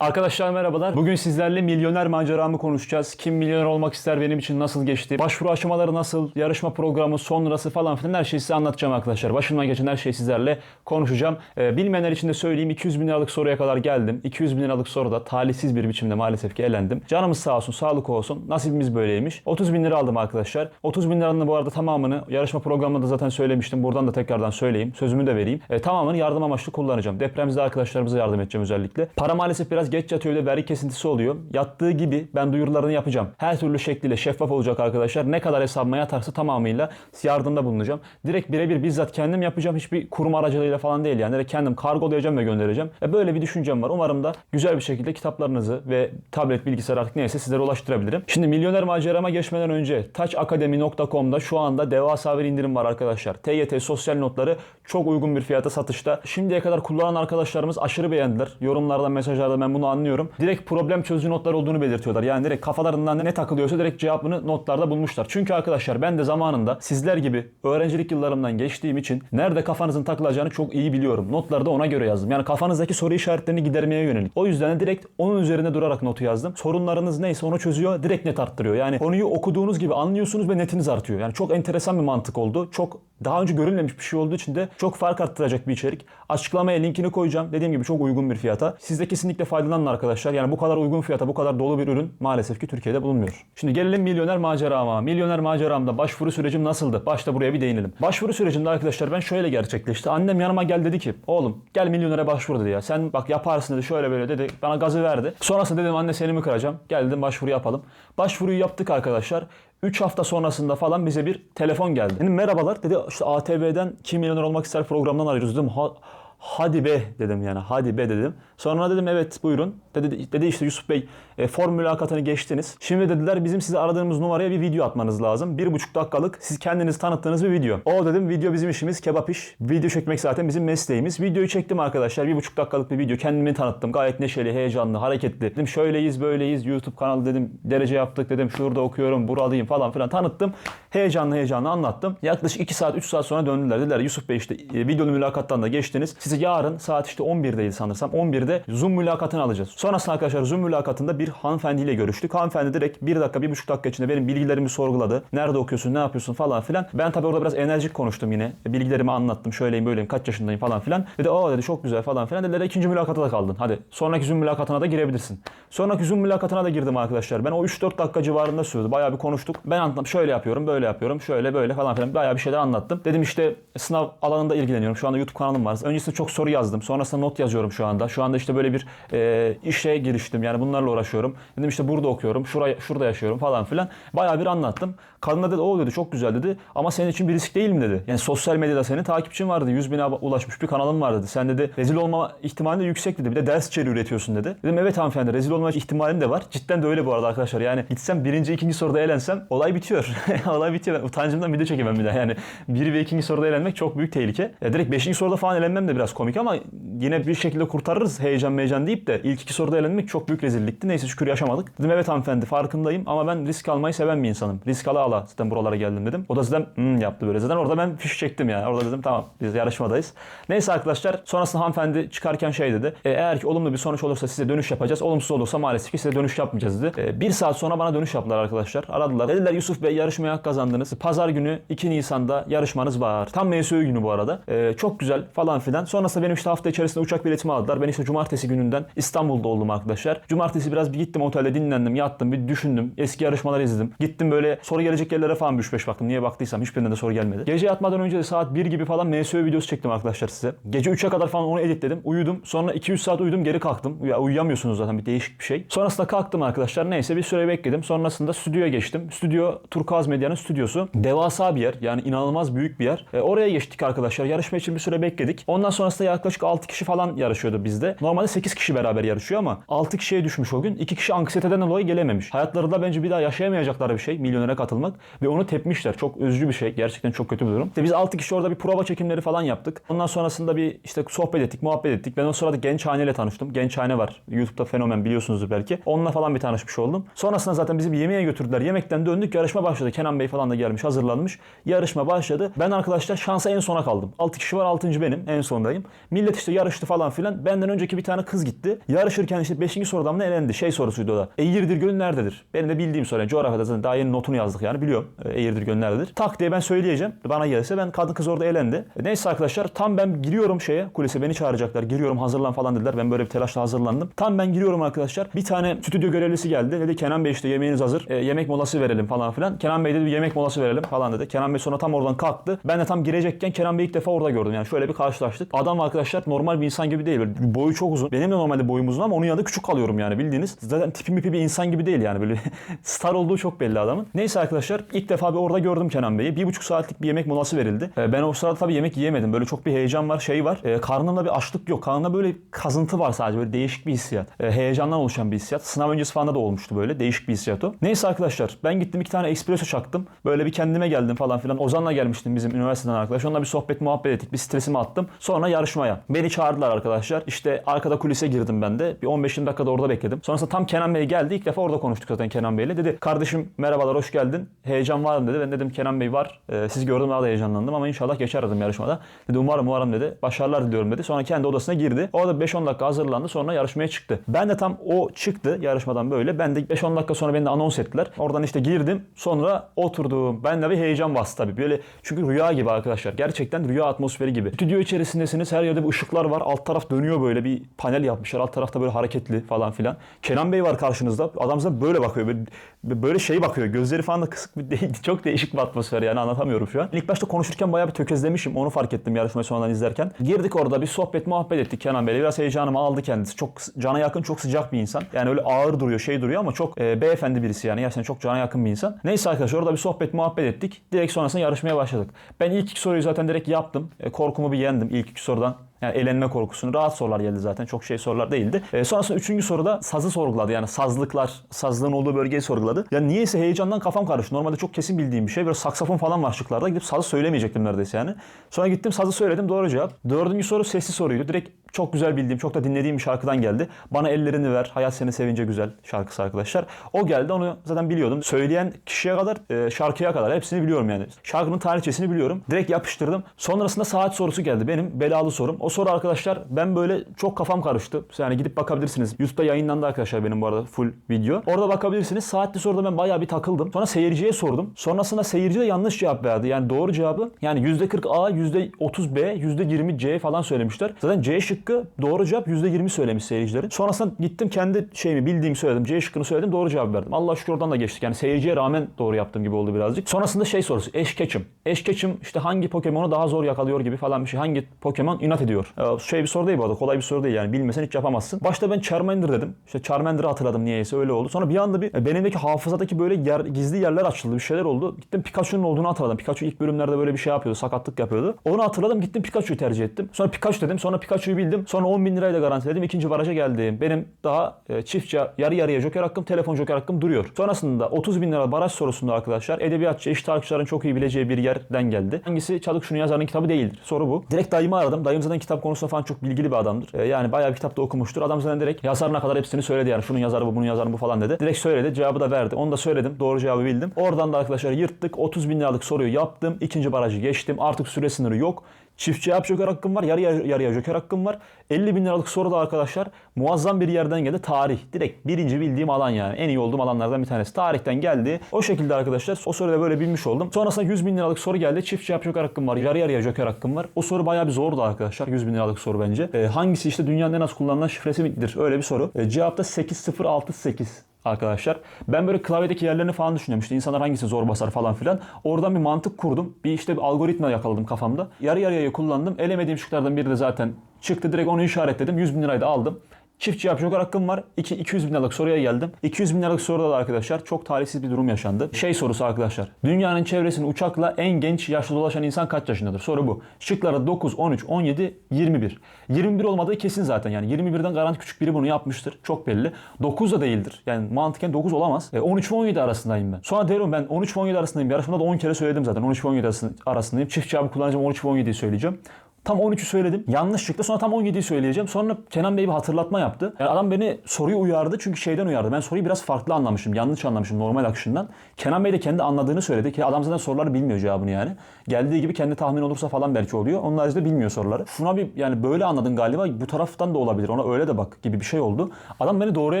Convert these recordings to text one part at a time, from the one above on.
Arkadaşlar merhabalar. Bugün sizlerle milyoner maceramı konuşacağız. Kim milyoner olmak ister benim için nasıl geçti? Başvuru aşamaları nasıl? Yarışma programı sonrası falan filan her şeyi size anlatacağım arkadaşlar. Başımdan geçen her şeyi sizlerle konuşacağım. Ee, bilmeyenler için de söyleyeyim 200 bin liralık soruya kadar geldim. 200 bin liralık soruda talihsiz bir biçimde maalesef ki elendim. Canımız sağ olsun, sağlık olsun. Nasibimiz böyleymiş. 30 bin lira aldım arkadaşlar. 30 bin liranın bu arada tamamını yarışma programında da zaten söylemiştim. Buradan da tekrardan söyleyeyim. Sözümü de vereyim. Ee, tamamını yardım amaçlı kullanacağım. Depremzede arkadaşlarımıza yardım edeceğim özellikle. Para maalesef biraz geç yatıyor ve vergi kesintisi oluyor. Yattığı gibi ben duyurularını yapacağım. Her türlü şekliyle şeffaf olacak arkadaşlar. Ne kadar hesabıma yatarsa tamamıyla yardımda bulunacağım. Direkt birebir bizzat kendim yapacağım. Hiçbir kurum aracılığıyla falan değil yani. Direkt kendim kargolayacağım ve göndereceğim. E böyle bir düşüncem var. Umarım da güzel bir şekilde kitaplarınızı ve tablet, bilgisayar artık neyse sizlere ulaştırabilirim. Şimdi milyoner macerama geçmeden önce taçakademi.com'da şu anda devasa bir indirim var arkadaşlar. TYT sosyal notları çok uygun bir fiyata satışta. Şimdiye kadar kullanan arkadaşlarımız aşırı beğendiler. Yorumlarda, mesajlarda ben bunu anlıyorum. Direkt problem çözücü notlar olduğunu belirtiyorlar. Yani direkt kafalarından ne takılıyorsa direkt cevabını notlarda bulmuşlar. Çünkü arkadaşlar ben de zamanında sizler gibi öğrencilik yıllarımdan geçtiğim için nerede kafanızın takılacağını çok iyi biliyorum. Notları da ona göre yazdım. Yani kafanızdaki soru işaretlerini gidermeye yönelik. O yüzden de direkt onun üzerine durarak notu yazdım. Sorunlarınız neyse onu çözüyor. Direkt net arttırıyor. Yani konuyu okuduğunuz gibi anlıyorsunuz ve netiniz artıyor. Yani çok enteresan bir mantık oldu. Çok daha önce görülmemiş bir şey olduğu için de çok fark arttıracak bir içerik. Açıklamaya linkini koyacağım. Dediğim gibi çok uygun bir fiyata. Siz de kesinlikle faydalanın arkadaşlar. Yani bu kadar uygun fiyata, bu kadar dolu bir ürün maalesef ki Türkiye'de bulunmuyor. Şimdi gelelim milyoner macerama. Milyoner maceramda başvuru sürecim nasıldı? Başta buraya bir değinelim. Başvuru sürecinde arkadaşlar ben şöyle gerçekleşti. Annem yanıma gel dedi ki oğlum gel milyonere başvur dedi ya. Sen bak yaparsın dedi şöyle böyle dedi. Bana gazı verdi. Sonrasında dedim anne seni mi kıracağım? Gel dedim başvuru yapalım. Başvuruyu yaptık arkadaşlar. 3 hafta sonrasında falan bize bir telefon geldi. Dedim merhabalar dedi işte ATV'den kim milyoner olmak ister programdan arıyoruz dedim. Ha, hadi be dedim yani hadi be dedim. Sonra dedim evet buyurun. Dedi, dedi işte Yusuf Bey e, form mülakatını geçtiniz. Şimdi dediler bizim size aradığımız numaraya bir video atmanız lazım. Bir buçuk dakikalık siz kendinizi tanıttığınız bir video. O dedim video bizim işimiz kebap iş. Video çekmek zaten bizim mesleğimiz. Videoyu çektim arkadaşlar. Bir buçuk dakikalık bir video. Kendimi tanıttım. Gayet neşeli, heyecanlı, hareketli. Dedim şöyleyiz böyleyiz. YouTube kanalı dedim derece yaptık dedim. Şurada okuyorum buralıyım falan filan tanıttım. Heyecanlı heyecanlı anlattım. Yaklaşık 2 saat 3 saat sonra döndüler. Dediler Yusuf Bey işte e, videonun mülakattan da geçtiniz. Size yarın saat işte 11'deydi sanırsam. 11'de Zoom mülakatını alacağız. Sonrasında arkadaşlar Zoom mülakatında bir hanımefendiyle görüştük. Hanımefendi direkt 1 dakika 1,5 dakika içinde benim bilgilerimi sorguladı. Nerede okuyorsun, ne yapıyorsun falan filan. Ben tabii orada biraz enerjik konuştum yine. Bilgilerimi anlattım. Şöyleyim böyleyim, kaç yaşındayım falan filan. Dedi aa dedi çok güzel falan filan. Dediler ikinci mülakata da kaldın. Hadi sonraki Zoom mülakatına da girebilirsin. Sonraki Zoom mülakatına da girdim arkadaşlar. Ben o 3-4 dakika civarında sürdü. Bayağı bir konuştuk. Ben anlattım. Şöyle yapıyorum, böyle yapıyorum, şöyle böyle falan filan. Bayağı bir şeyler anlattım. Dedim işte sınav alanında ilgileniyorum. Şu anda YouTube kanalım var. Öncesinde çok soru yazdım. Sonrasında not yazıyorum şu anda. Şu anda işte böyle bir e, işe giriştim. Yani bunlarla uğraşıyorum. Dedim işte burada okuyorum. Şuraya, şurada yaşıyorum falan filan. Bayağı bir anlattım. Kadın da dedi o dedi çok güzel dedi. Ama senin için bir risk değil mi dedi. Yani sosyal medyada senin takipçin vardı. 100 bine ulaşmış bir kanalın var dedi. Sen dedi rezil olma ihtimali de yüksek dedi. Bir de ders içeriği üretiyorsun dedi. Dedim evet hanımefendi rezil olma ihtimalim de var. Cidden de öyle bu arada arkadaşlar. Yani gitsem birinci ikinci soruda eğlensem olay bitiyor. olay bitiyor. Ben utancımdan video çekemem bir daha. Yani bir ve ikinci soruda eğlenmek çok büyük tehlike. Ya direkt beşinci soruda falan eğlenmem de biraz komik ama yine bir şekilde kurtarırız heyecan meyecan deyip de ilk iki soruda eğlenmek çok büyük rezillikti. Neyse şükür yaşamadık. Dedim evet hanımefendi farkındayım ama ben risk almayı seven bir insanım. Risk ala ala zaten buralara geldim dedim. O da zaten hmm yaptı böyle. Zaten orada ben fiş çektim yani. Orada dedim tamam biz yarışmadayız. Neyse arkadaşlar sonrasında hanımefendi çıkarken şey dedi. E, eğer ki olumlu bir sonuç olursa size dönüş yapacağız. Olumsuz olursa maalesef ki size dönüş yapmayacağız dedi. E, bir saat sonra bana dönüş yaptılar arkadaşlar. Aradılar. Dediler Yusuf Bey yarışmaya hak kazandınız. Pazar günü 2 Nisan'da yarışmanız var. Tam MSU günü bu arada. E, çok güzel falan filan. Sonrasında benim işte hafta içerisinde uçak biletimi aldılar. Ben işte cumartesi gününden İstanbul'da oldum arkadaşlar. Cumartesi biraz bir gittim otelde dinlendim, yattım, bir düşündüm. Eski yarışmaları izledim. Gittim böyle soru gelecek yerlere falan 3-5 baktım. Niye baktıysam hiçbirinde de soru gelmedi. Gece yatmadan önce de saat 1 gibi falan MSU videosu çektim arkadaşlar size. Gece 3'e kadar falan onu editledim. Uyudum. Sonra 200 saat uyudum geri kalktım. Ya uyuyamıyorsunuz zaten bir değişik bir şey. Sonrasında kalktım arkadaşlar. Neyse bir süre bekledim. Sonrasında stüdyoya geçtim. Stüdyo Turkuaz Medya'nın stüdyosu. Devasa bir yer. Yani inanılmaz büyük bir yer. E, oraya geçtik arkadaşlar. Yarışma için bir süre bekledik. Ondan sonrasında yaklaşık 6 kişi falan yarışıyordu bizde. Normalde 8 kişi beraber yarışıyor ama 6 kişiye düşmüş o gün. 2 kişi anksiyeteden dolayı gelememiş. Hayatlarında bence bir daha yaşayamayacakları bir şey. Milyonere katılmak. Ve onu tepmişler. Çok üzücü bir şey. Gerçekten çok kötü bir durum. İşte biz 6 kişi orada bir prova çekimleri falan yaptık. Ondan sonrasında bir işte sohbet ettik, muhabbet ettik. Ben o sırada Gençhane ile tanıştım. Gençhane var. YouTube'da fenomen biliyorsunuzdur belki. Onunla falan bir tanışmış oldum. Sonrasında zaten bizi bir yemeğe götürdüler. Yemekten döndük. Yarışma başladı. Kenan Bey falan da gelmiş, hazırlanmış. Yarışma başladı. Ben arkadaşlar şansa en sona kaldım. 6 kişi var, 6. benim. En sondayım. Millet işte yarıştı falan filan. Benden önceki ki bir tane kız gitti. Yarışırken işte 5. sorudan mı elendi? Şey sorusuydu o da. Eğirdir Gölü nerededir? Benim de bildiğim soru. Yani coğrafyada zaten daha yeni notunu yazdık yani biliyorum. E, Eğirdir Gölü nerededir? Tak diye ben söyleyeceğim. Bana gelirse ben kadın kız orada elendi. E, Neyse arkadaşlar tam ben giriyorum şeye kulise beni çağıracaklar. Giriyorum hazırlan falan dediler. Ben böyle bir telaşla hazırlandım. Tam ben giriyorum arkadaşlar. Bir tane stüdyo görevlisi geldi. Dedi Kenan Bey işte yemeğiniz hazır. E, yemek molası verelim falan filan. Kenan Bey dedi bir yemek molası verelim falan dedi. Kenan Bey sonra tam oradan kalktı. Ben de tam girecekken Kenan Bey'i ilk defa orada gördüm. Yani şöyle bir karşılaştık. Adam arkadaşlar normal bir insan gibi değil. Böyle boyu çok uzun. Benim de normalde boyum uzun ama onun yanında küçük kalıyorum yani bildiğiniz. Zaten tipi mipi bir insan gibi değil yani. Böyle star olduğu çok belli adamın. Neyse arkadaşlar ilk defa bir orada gördüm Kenan Bey'i. Bir buçuk saatlik bir yemek molası verildi. E, ben o sırada tabii yemek yiyemedim. Böyle çok bir heyecan var, şey var. E, karnımda bir açlık yok. Karnımda böyle kazıntı var sadece. Böyle değişik bir hissiyat. E, heyecandan oluşan bir hissiyat. Sınav öncesi falan da olmuştu böyle. Değişik bir hissiyat o. Neyse arkadaşlar ben gittim iki tane espresso çaktım. Böyle bir kendime geldim falan filan. Ozan'la gelmiştim bizim üniversiteden arkadaş. Onunla bir sohbet muhabbet ettik. Bir stresimi attım. Sonra yarışmaya. Beni çağırdılar arkadaşlar. İşte arkada kulise girdim ben de. Bir 15-20 dakikada orada bekledim. Sonrasında tam Kenan Bey geldi. İlk defa orada konuştuk zaten Kenan Bey'le. Dedi kardeşim merhabalar hoş geldin. Heyecan var mı dedi. Ben dedim Kenan Bey var. Ee, siz gördüm daha da heyecanlandım ama inşallah geçer dedim yarışmada. Dedi umarım umarım dedi. Başarılar diliyorum dedi. Sonra kendi odasına girdi. Orada 5-10 dakika hazırlandı. Sonra yarışmaya çıktı. Ben de tam o çıktı yarışmadan böyle. Ben de 5-10 dakika sonra beni de anons ettiler. Oradan işte girdim. Sonra oturdum. Ben de bir heyecan bastı tabii. Böyle çünkü rüya gibi arkadaşlar. Gerçekten rüya atmosferi gibi. Stüdyo içerisindesiniz. Her yerde bir ışıklar var. Alt taraf dönüyor böyle. Bir panel yapmışlar. Alt tarafta böyle hareketli falan filan. Kenan Bey var karşınızda. Adam size böyle bakıyor. Böyle, böyle şey bakıyor. Gözleri falan da kısık bir değil. Çok değişik bir atmosfer yani anlatamıyorum şu an. İlk başta konuşurken bayağı bir tökezlemişim. Onu fark ettim yarışmayı sonradan izlerken. Girdik orada bir sohbet muhabbet ettik Kenan Bey'le. Biraz heyecanımı aldı kendisi. Çok cana yakın, çok sıcak bir insan. Yani öyle ağır duruyor, şey duruyor ama çok e, beyefendi birisi yani. Gerçekten çok cana yakın bir insan. Neyse arkadaşlar orada bir sohbet muhabbet ettik. Direkt sonrasında yarışmaya başladık. Ben ilk iki soruyu zaten direkt yaptım. E, korkumu bir yendim ilk iki sorudan. Yani elenme korkusunu. Rahat sorular geldi zaten. Çok şey sorular değildi. E, sonrasında üçüncü soruda sazı sorguladı. Yani sazlıklar, sazlığın olduğu bölgeyi sorguladı. Yani niyeyse heyecandan kafam karıştı. Normalde çok kesin bildiğim bir şey. Böyle saksafon falan var şıklarda. Gidip sazı söylemeyecektim neredeyse yani. Sonra gittim sazı söyledim. Doğru cevap. Dördüncü soru sesli soruydu. Direkt çok güzel bildiğim, çok da dinlediğim bir şarkıdan geldi. Bana ellerini ver, hayat seni sevince güzel şarkısı arkadaşlar. O geldi, onu zaten biliyordum. Söyleyen kişiye kadar, e, şarkıya kadar hepsini biliyorum yani. Şarkının tarihçesini biliyorum. Direkt yapıştırdım. Sonrasında saat sorusu geldi. Benim belalı sorum. O soru arkadaşlar ben böyle çok kafam karıştı. Yani gidip bakabilirsiniz. YouTube'da yayınlandı arkadaşlar benim bu arada full video. Orada bakabilirsiniz. Saatli soruda ben bayağı bir takıldım. Sonra seyirciye sordum. Sonrasında seyirci de yanlış cevap verdi. Yani doğru cevabı yani %40 A, %30 B, %20 C falan söylemişler. Zaten C şıkkı doğru cevap %20 söylemiş seyircilerin. Sonrasında gittim kendi şeyimi bildiğimi söyledim. C şıkkını söyledim. Doğru cevap verdim. Allah şükür oradan da geçtik. Yani seyirciye rağmen doğru yaptığım gibi oldu birazcık. Sonrasında şey sorusu. Eşkeçim. Eşkeçim işte hangi Pokemon'u daha zor yakalıyor gibi falan bir şey. Hangi Pokemon inat ediyor. Ee, şey bir soru değil bu arada. Kolay bir soru değil yani. Bilmesen hiç yapamazsın. Başta ben Charmander dedim. İşte Charmander'ı hatırladım niyeyse öyle oldu. Sonra bir anda bir e, benimdeki hafızadaki böyle yer, gizli yerler açıldı. Bir şeyler oldu. Gittim Pikachu'nun olduğunu hatırladım. Pikachu ilk bölümlerde böyle bir şey yapıyordu. Sakatlık yapıyordu. Onu hatırladım. Gittim Pikachu'yu tercih ettim. Sonra Pikachu dedim. Sonra Pikachu'yu bildim. Sonra 10 bin lirayı da garantiledim. İkinci baraja geldim. Benim daha e, çiftçe yarı yarıya joker hakkım, telefon joker hakkım duruyor. Sonrasında 30 bin lira baraj sorusunda arkadaşlar edebiyatçı, eşit tarihçilerin çok iyi bileceği bir yerden geldi. Hangisi Çalık Şunu Yazar'ın kitabı değildir. Soru bu. Direkt dayımı aradım. Dayım zaten kitap konusunda falan çok bilgili bir adamdır. E, yani bayağı bir kitap da okumuştur. Adam zaten direkt yazarına kadar hepsini söyledi yani. Şunun yazarı bu, bunun yazarı bu falan dedi. Direkt söyledi. Cevabı da verdi. Onu da söyledim. Doğru cevabı bildim. Oradan da arkadaşlar yırttık. 30 bin liralık soruyu yaptım. İkinci barajı geçtim. Artık süre sınırı yok. Çift cevap joker hakkım var. Yarı yarıya joker hakkım var. 50 bin liralık soru da arkadaşlar muazzam bir yerden geldi. Tarih. Direkt birinci bildiğim alan yani. En iyi olduğum alanlardan bir tanesi. Tarihten geldi. O şekilde arkadaşlar o soruyu da böyle bilmiş oldum. Sonrasında 100 bin liralık soru geldi. Çift cevap joker hakkım var. Yarı yarıya joker hakkım var. O soru bayağı bir zordu arkadaşlar. 100 bin liralık soru bence. Ee, hangisi işte dünyanın en az kullanılan şifresi midir? Öyle bir soru. Ee, cevapta 8068 arkadaşlar. Ben böyle klavyedeki yerlerini falan düşünüyorum. İşte insanlar hangisi zor basar falan filan. Oradan bir mantık kurdum. Bir işte bir algoritma yakaladım kafamda. Yarı yarıya kullandım. Elemediğim şıklardan biri de zaten çıktı. Direkt onu işaretledim. 100 bin lirayı da aldım. Çift cevap joker hakkım var. 2, 200 bin liralık soruya geldim. 200 bin liralık soruda da arkadaşlar çok talihsiz bir durum yaşandı. Şey sorusu arkadaşlar. Dünyanın çevresini uçakla en genç yaşlı dolaşan insan kaç yaşındadır? Soru bu. Şıkları 9, 13, 17, 21. 21 olmadığı kesin zaten yani. 21'den garanti küçük biri bunu yapmıştır. Çok belli. 9 da değildir. Yani mantıken 9 olamaz. E, 13 ve 17 arasındayım ben. Sonra derim ben 13 ve 17 arasındayım. Yarışmada da 10 kere söyledim zaten. 13 ve 17 arasındayım. Çift cevabı kullanacağım 13 ve 17'yi söyleyeceğim. Tam 13'ü söyledim. Yanlış çıktı. Sonra tam 17'yi söyleyeceğim. Sonra Kenan Bey bir hatırlatma yaptı. Yani adam beni soruyu uyardı çünkü şeyden uyardı. Ben soruyu biraz farklı anlamışım. Yanlış anlamışım normal akışından. Kenan Bey de kendi anladığını söyledi ki adam zaten soruları bilmiyor cevabını yani. Geldiği gibi kendi tahmin olursa falan belki oluyor. Onun haricinde bilmiyor soruları. Şuna bir yani böyle anladın galiba. Bu taraftan da olabilir. Ona öyle de bak gibi bir şey oldu. Adam beni doğruya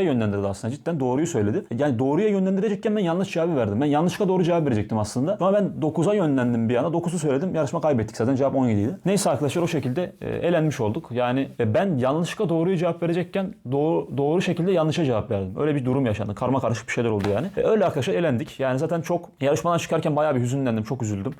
yönlendirdi aslında. Cidden doğruyu söyledi. Yani doğruya yönlendirecekken ben yanlış cevabı verdim. Ben yanlışlıkla doğru cevap verecektim aslında. Ama ben 9'a yönlendim bir anda. 9'u söyledim. Yarışma kaybettik zaten. Cevap 17 idi. Neyse arkadaşlar o şekilde e, elenmiş olduk. Yani e, ben yanlışlıkla doğruyu cevap verecekken doğru, doğru şekilde yanlışa cevap verdim. Öyle bir durum yaşandı. Karma karışık bir şeyler oldu yani. E, öyle arkadaşlar elendik. Yani zaten çok yarışmadan çıkarken bayağı bir hüzünlendim. Çok üzüldüm.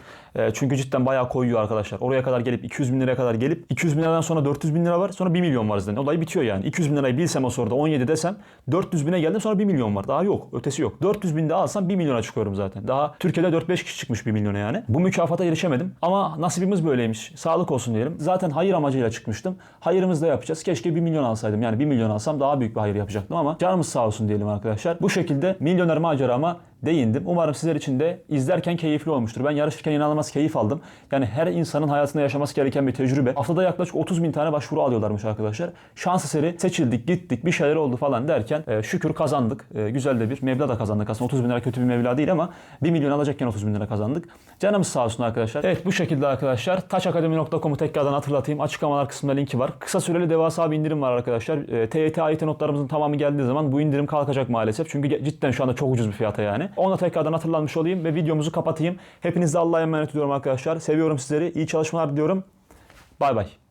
Çünkü cidden bayağı koyuyor arkadaşlar. Oraya kadar gelip 200 bin liraya kadar gelip 200 bin liradan sonra 400 bin lira var. Sonra 1 milyon var zaten. Olay bitiyor yani. 200 bin lirayı bilsem o soruda 17 desem 400 bine geldim sonra 1 milyon var. Daha yok. Ötesi yok. 400 bin de alsam 1 milyona çıkıyorum zaten. Daha Türkiye'de 4-5 kişi çıkmış 1 milyona yani. Bu mükafata erişemedim. Ama nasibimiz böyleymiş. Sağlık olsun diyelim. Zaten hayır amacıyla çıkmıştım. Hayırımızı da yapacağız. Keşke 1 milyon alsaydım. Yani 1 milyon alsam daha büyük bir hayır yapacaktım ama canımız sağ olsun diyelim arkadaşlar. Bu şekilde milyoner macerama değindim. Umarım sizler için de izlerken keyifli olmuştur. Ben yarışırken inanılmaz keyif aldım. Yani her insanın hayatında yaşaması gereken bir tecrübe. Haftada yaklaşık 30 bin tane başvuru alıyorlarmış arkadaşlar. Şans eseri seçildik, gittik, bir şeyler oldu falan derken e, şükür kazandık. E, güzel de bir meblağ da kazandık. Aslında 30 bin lira kötü bir meblağ değil ama 1 milyon alacakken 30 bin lira kazandık. Canımız sağ olsun arkadaşlar. Evet bu şekilde arkadaşlar. Taçakademi.com'u tekrardan hatırlatayım. Açıklamalar kısmında linki var. Kısa süreli devasa bir indirim var arkadaşlar. E, TYT AYT notlarımızın tamamı geldiği zaman bu indirim kalkacak maalesef. Çünkü cidden şu anda çok ucuz bir fiyata yani. Onu da tekrardan hatırlanmış olayım ve videomuzu kapatayım. Hepinizi Allah'a emanet ediyorum arkadaşlar. Seviyorum sizleri. İyi çalışmalar diliyorum. Bay bay.